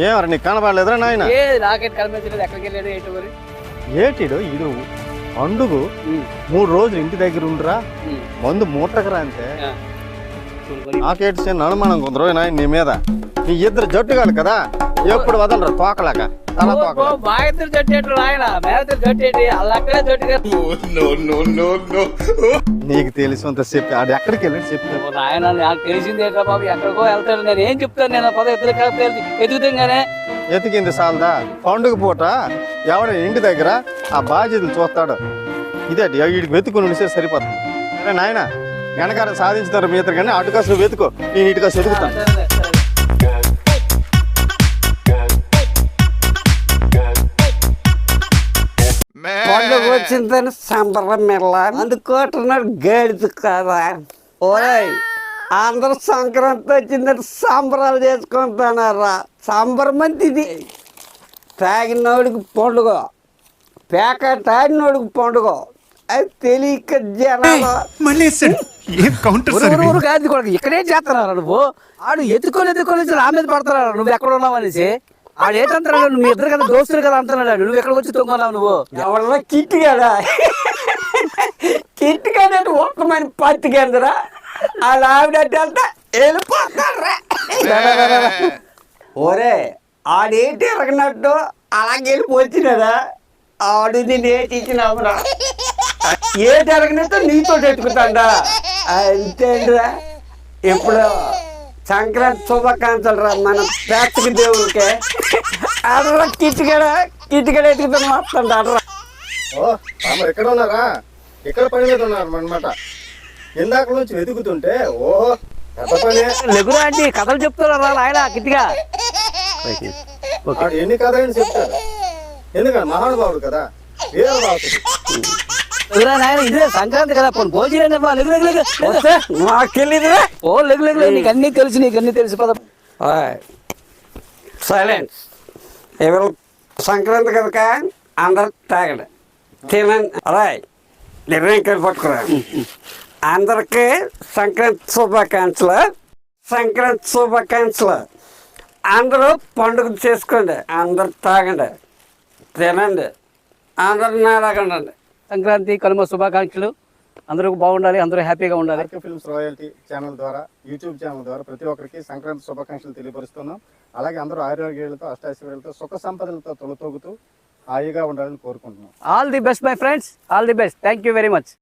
ఏమరా నీకు కనబడలేదురా నాయన? ఏ నాకెట్ కనిపించలేదు ఎక్కడికి వెళ్ళాడు ఏంటో మరి? ఏటిడు ఇడు పండుగు ఉమ్, మూడు రోజులు ఇంటి దగ్గర ఉండరా. మందు మూటకరా అంతే. నాకేటి చిన్న అనుమానం కుదరో నాయన నీ మీద? నీ ఇద్దరు జట్టుగాలు కదా? ఎప్పుడు వదలరా తోకలాగా. మా ఇద్దరు జట్టేటు ఆయన మేమిద్దరు జట్టేటి వాళ్ళు అక్కడే జట్టుగా నీకు తెలిసినంత చెప్పి ఆడు ఎక్కడికి వెళ్ళి చెప్పి. ఓ నాయన నాకు తెలిసింది ఏంటో బాబు ఎక్కడికో వెళ్తాడు. నేను ఏం చెప్తాను? నేను పద ఇద్దరు కలిపి ఎదుగుతాగానే ఎతికింది సాలదా? పండుగ పూట ఎవడ ఇంటి దగ్గర ఆ బాధ్యతలు చూస్తాడు. ఇదే వీడికి వెతుకుని ఉంటే సరిపోతుంది. సరే నాయన వెనకాల సాధించుతారు మీ ఇద్దరు కానీ అటుకాసు వెతుకో. నేను ఇటుకాసు వెతుకుతాను. వచ్చిందని సంబరం మెల్ల అందుకోటున్నాడు గడిచి కదా ఓయ్ అందరూ సంక్రాంతి వచ్చిందని సంబరాలు చేసుకుంటున్నారా సంబరం ఇది తాగినోడికి పండుగ పేక తాగినోడికి పండుగ అది తెలియక జనాలు మళ్ళీ ఊరు కాదు కూడా ఇక్కడే చేస్తున్నారా నువ్వు ఆడు ఎత్తుకొని ఎత్తుకొని వచ్చి నా మీద పడుతున్నాడు నువ్వు ఎక్కడ ఉన్నావు అనేసి ఆడు ఏంటంటున్నాడు మీ ఇద్దరు కదా దోస్తులు కదా అంటున్నాడు నువ్వు ఎక్కడికి వచ్చి తొంగన్నావు నువ్వు? ఎవరన్నా కిట్టిగాడా కిట్టిగాడంటే ఒక్క మన పత్తి కిందరా. వాళ్ళ ఆవిడంటే అంతా వెళ్ళిపోతారా? ఓరే ఆడేంటి ఎరగనట్టు? అలాగే వెళ్ళిపోచ్చినదా ఆడు నేను ఏటి ఇచ్చినావురా ఏటి ఎరగనట్టు నీతో ఎత్తుకుతాడా? అంతేంట్రా ఇప్పుడు సంక్రాంతి శుభాకాంక్షలు రా మన పేర్చకి దేవుడికి ఆడరా కిట్టిగడ కిట్టిగడ ఎత్తుకుతాను మొత్తం ఆడరా ఓ తమరు ఎక్కడ ఉన్నారా? ఇక్కడ పని మీద ఉన్నారు అనమాట ఇందాక నుంచి వెతుకుతుంటే ఓహో పెద్ద పని. లెగురా అంటే కథలు చెప్తున్నారా గిట్టిగా వాడు ఎన్ని కథలని చెప్తాడు. ఎందుకంటే మహానుభావుడు కదా నాయన ఇదే సంక్రాంతి కదా పోను భోజనం. మాకెళ్ళిదిరా ఓ లెగు లెగు లెగు. నీకు అన్ని తెలుసు నీకు అన్ని తెలుసు. పద. సైలెన్స్ ఎవరు సంక్రాంతి కనుక అందరు తాగడు. తినండి. రాయ్. నిర్ణయం పట్టుకురా. అందరికీ సంక్రాంతి శుభాకాంక్షలు. సంక్రాంతి శుభాకాంక్షలు. అందరూ పండుగ చేసుకోండి. అందరు తాగండి. తినండి. అందరు నాలాగండి సంక్రాంతి కనుమ శుభాకాంక్షలు. అందరూ బాగుండాలి అందరూ హ్యాపీగా ఉండాలి. ఆర్కే ఫిల్మ్స్ రాయల్టీ ఛానల్ ద్వారా యూట్యూబ్ ఛానల్ ద్వారా ప్రతి ఒక్కరికి సంక్రాంతి శుభాకాంక్షలు తెలియపరుస్తున్నాం. అలాగే అందరూ ఆరోగ్యాలతో అష్టాశ్వర్యాలతో సుఖ సంపదలతో తొలతూగుతూ హాయిగా ఉండాలని కోరుకుంటున్నాం. All the best my friends all the best thank you very much